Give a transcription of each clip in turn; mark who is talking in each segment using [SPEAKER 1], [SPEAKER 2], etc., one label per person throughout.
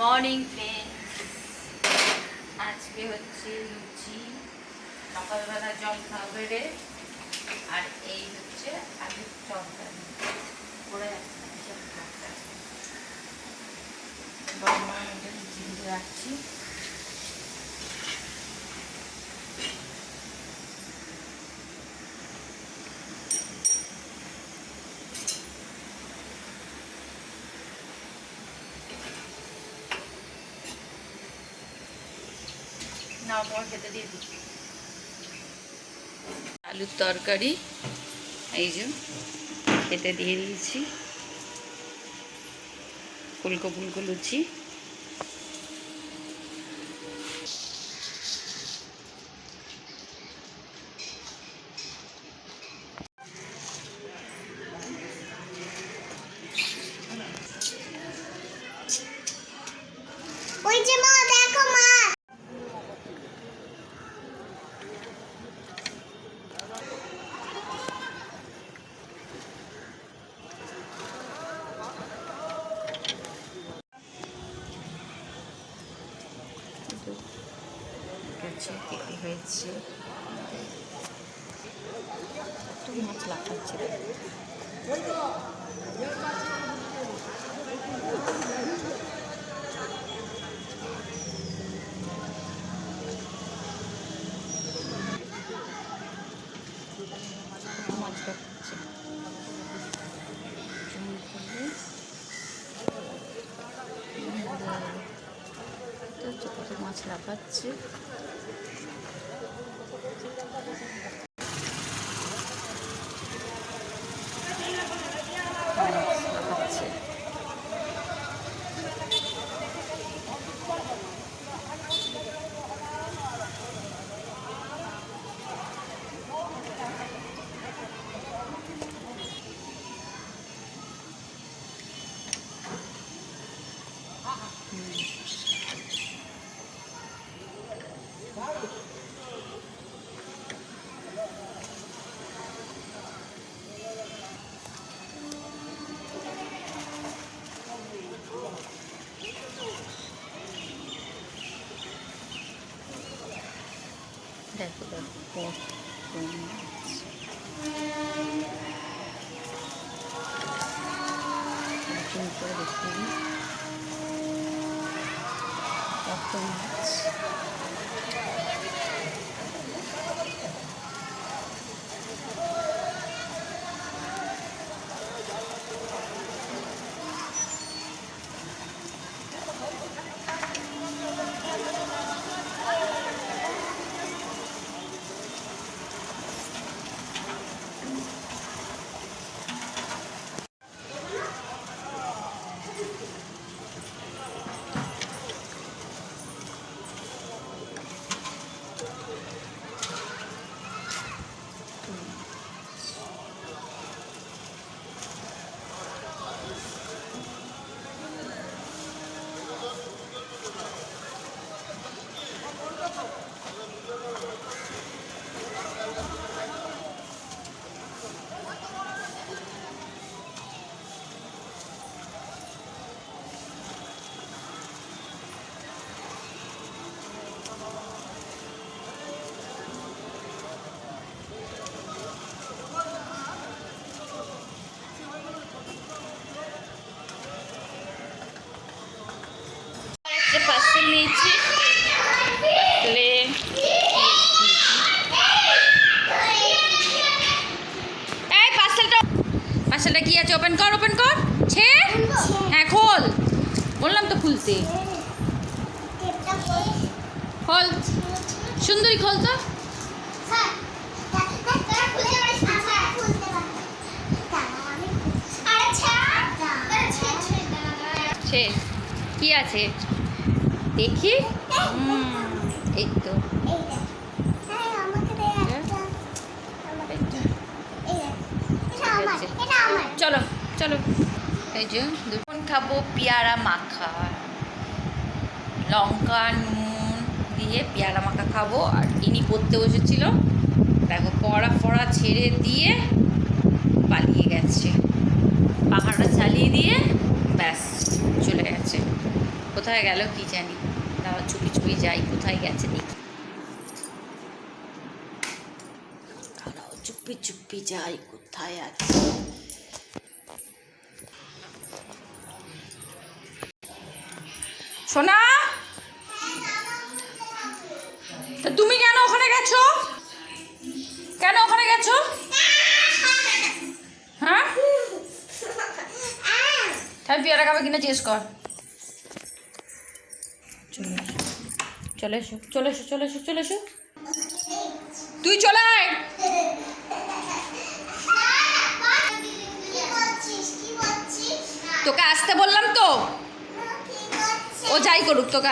[SPEAKER 1] Morning friends আজকে হচ্ছে লুচি সকালবেলা জল খাবারে আর এই হচ্ছে আলুর তরকারি। এটা রাখছি। আলুর তরকারি এই যে খেতে দিয়ে দিয়েছি। ফুলকো ফুলকো লুচি
[SPEAKER 2] ওই যে মা দেখো মা
[SPEAKER 1] হচ্ছে কেটে হয়েছে কত মাছ লাফাচ্ছে। মাছ লাফাচ্ছে। মাছ লাফাচ্ছে। すみません。দেখো দেখো কত মাছ করে দিই কত মাছ একটা তাহলে এই পার্সেলটা পার্সেলটা কি আছে? ওপেন কর ওপেন কর। হ্যাঁ খোল। বললাম তো খুলতে। খোল। সুন্দরী খোল তো। কি আছে? দেখি। এই তো। চলো চলো। এই যে, দুপুর খাব পেয়ারা মাখা। লঙ্কা, নুন দিয়ে পেয়ারা মাখা খাব। আর ইনি পড়তে বসেছিল। দেখো, পড়া ফড়া ছেড়ে দিয়ে পালিয়ে গেছে। পাখাটা চালিয়ে দিয়ে ব্যাস, চলে গেছে। কোথায় গেল কি জানি। চুপি চুপি যাই, কোথায় গেছে দেখি। চুপি চুপি যাই, কোথায় আছে? সোনা? তুমি কেন ওখানে গেছো? কেন ওখানে গেছো? হ্যাঁ? তাহলে পেয়ারা খাবে কিনা জিজ্ঞেস কর। চলে এসো। চলে এসো চলে এসো চলে এসো তুই চলে আয়।
[SPEAKER 2] কি করছিস কি করছিস
[SPEAKER 1] তোকে আসতে বললাম তো। ও যাই করুক তোকে।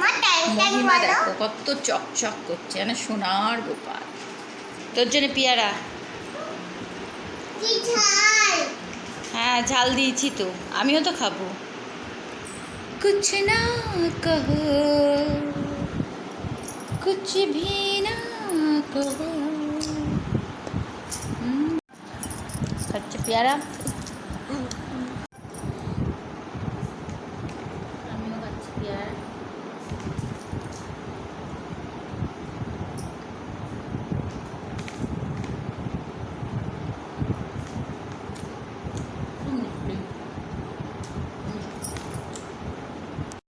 [SPEAKER 2] মা টাইম টাইম
[SPEAKER 1] মহিমা দেখো কত চকচক করছে মানে সোনার গোপাল। তোর জন্য পেয়ারা। হ্যাঁ ঝাল দিয়েছি তো আমিও তো খাব। कुछ ना कहो। कुछ भी ना कहो। हम्म। सच प्यारा।